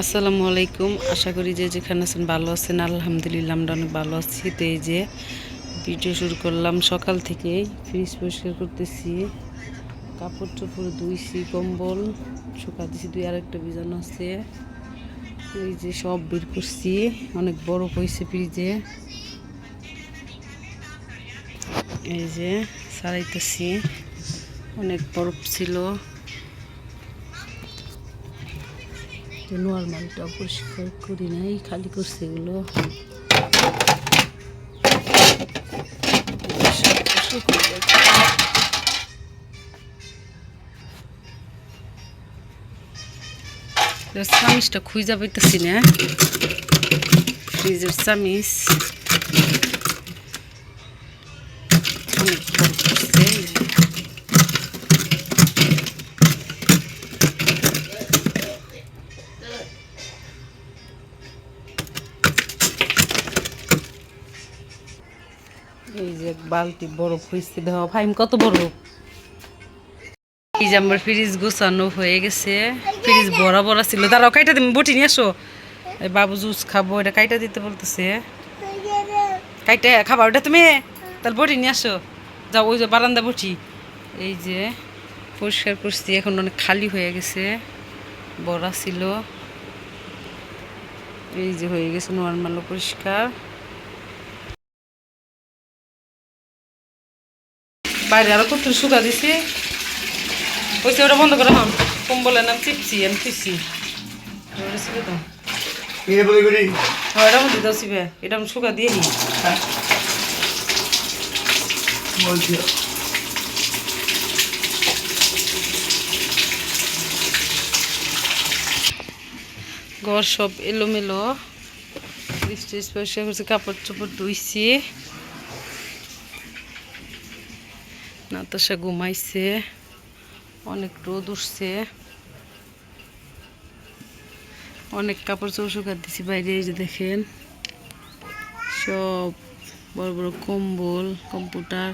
আসসালামু আলাইকুম। আশা করি যে যেখানে আছেন ভালো আছেন। আলহামদুলিল্লাহ, আমরা অনেক ভালো আছি। তো এই যে ভিডিও শুরু করলাম, সকাল থেকেই ফ্রিজ পরিষ্কার করতেছি। কাপড় চোপড় ধুইছি, কম্বল শুকা দিছি দুই আরেকটা বিজানো আছে। এই যে সব বের করছি। অনেক বড় হয়েছে ফ্রিজে। এই যে সারাইতেছি। অনেক বরফ ছিল। নর্মালটা পরিষ্কার করি নাই খালি করছে এগুলো। চামিচটা খুঁজা পাইতেছি না। ফ্রিজের চামিচ। অনেক এক বালতি বরফ হয়েছে দেওয়া। ফাইম কত বরফ এই আমার ফ্রিজ গোছানো হয়ে গেছে। ফ্রিজ বড়া বড়া ছিল। দাঁড়াও, কাইটা তুমি বটি নিয়ে আসো। বাবু জুস খাব, এটা কাইটা দিতে বলতেছে। কাইটা খাবা ওটা তুমি? তাহলে বটি নিয়ে আসো। যাও, ওই যে বারান্দা বটি। এই যে পরিষ্কার করছি, এখন অনেক খালি হয়ে গেছে। বড়া ছিল। এই যে হয়ে গেছে নর্মাল পরিষ্কার। বাইরে আরও কত শুকা দিছি। ওইসে ওটা বন্ধ করে হন কম্বলের নাম তো কিনে বলি করি? হ্যাঁ এটা মধ্যে দাও সিবে। এটা আমি শুকা দিয়ে নি বলছি ঘর সব এলোমেলো। করছি কাপড় চোপড় ধুইছি। নাতাশা ঘুমাইছে, অনেক রোদ উঠছে। অনেক কাপড় চোপড় শুকাত দিছি বাইরে, এই যে দেখেন। সব বড় বড় কম্বল, কম্পিউটার,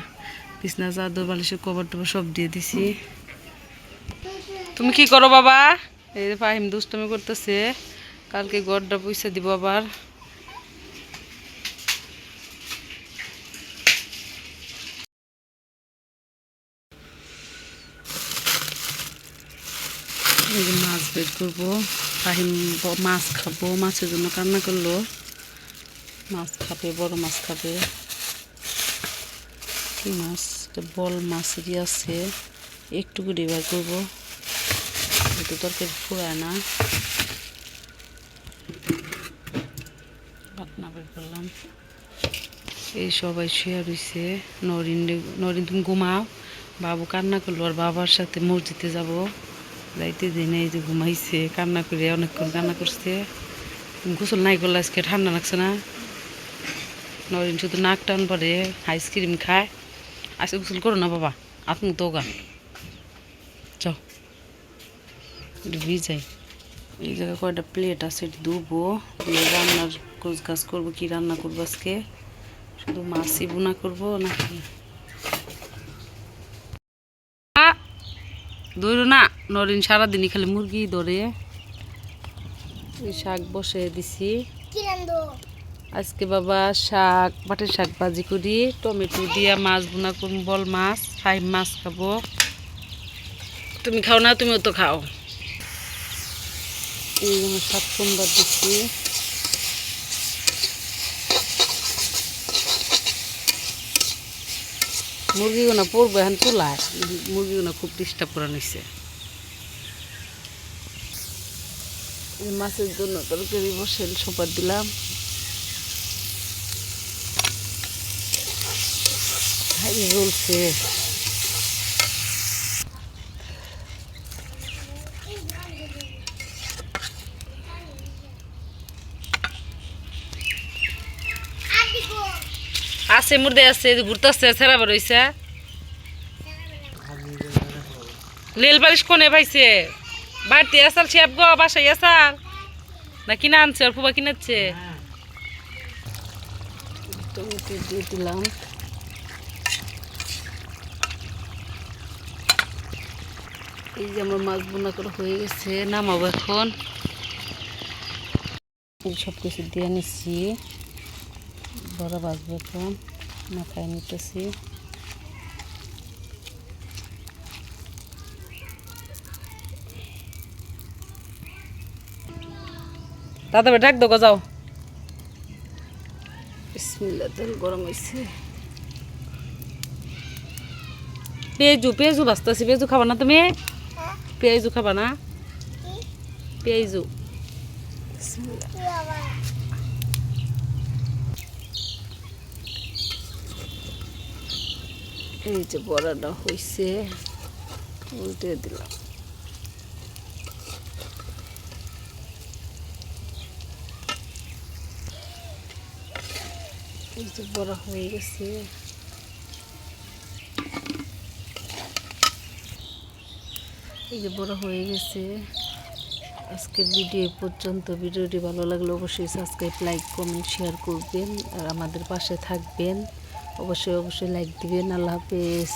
বিছনা, চাদর বালিশের কভার টভার সব দিয়ে দিছি। তুমি কি করো বাবা? এই ফাহিম দুষ্টমি করতেছে। কালকে গড়টা পয়সা দিব আবার। যে মাছ বের করব ফাহিম মাছ খাব, মাছের জন্য কান্না করল। মাছ খাবে, বড় মাছ খাবে। কি মাছ? বল মাছেরই আছে। একটু করে করব। একটু তরকারি ফুরায় না। পাতনা বের করলাম। এই সবাই শুয়ে রয়েছে নরিন নরিন, তুমি ঘুমাও। বাবু কান্না করল, আর বাবার সাথে মসজিদে যাব। যাইতে দিন এই যে ঘুমাইছে, কান্না করে অনেকক্ষণ কান্না করছে। গোসল নাই করলে আজকে ঠান্ডা লাগছে না। নরিন শুধু নাক টান পরে আইসক্রিম খায়। আজকে গোসল করো না বাবা আত্ম তো গা একটু ভিজাই। এই জায়গায় কয়টা প্লেট আছে ধুবো। রান্নার কোচ গাছ করব, কি রান্না করব আজকে? শুধু মাছই বোনা করব নাকি? ধরো না নরিন সারাদিনই খালি মুরগি ধরে। শাক বসে দিছি। আজকে বাবা শাক পাটের শাক ভাজি করি টমেটো দিয়া মাছ বোনা বল মাছ হাই মাছ খাব। তুমি খাও না তুমিও তো খাও। এই সাত সোমবার দিচ্ছি মুরগিগুলো পড়ব এখন তোলায় মুরগিগুলো খুব ডিস্টার্ব করে নিছে। মাছের জন্য তরকারি বসে সোপার দিলাম। জ্বলছে। আছে, মুর্দে আছে ঘুরতেছে ছেড়া বার হইছে। লেল বালিশ কোনে পাইছে? বাড়তি আসাল শেপ গো বাসাই আসাল না কিনা আনছে আর ফুবা কিনাচ্ছে দিলাম এই যে আমার মাছ বোনা করে হয়ে গেছে, নামাবো এখন। সব কিছু দিয়ে নিচ্ছি বড় বাজবে এখন। মাখায় নিতেছি। দাদা ডাক দোকা যাও বিসমিল্লা তেল গরম হয়েছে পেঁয়াজু পেঁয়াজু বাঁচতেছি পেঁয়াজু খাবা না তুমি? পেঁয়াজু খাবা না? পেঁয়াজু। এই যে বড়াটা হয়েছে উল্টে দিলাম। এই যে বড়া হয়ে গেছে। এই যে বড় হয়ে গেছে। আজকের ভিডিও পর্যন্ত। ভিডিওটি ভালো লাগলে অবশ্যই সাবস্ক্রাইব, লাইক, কমেন্ট, শেয়ার করবেন আর আমাদের পাশে থাকবেন। অবশ্যই অবশ্যই লাইক দিবেন। আল্লাহ হাফেজ।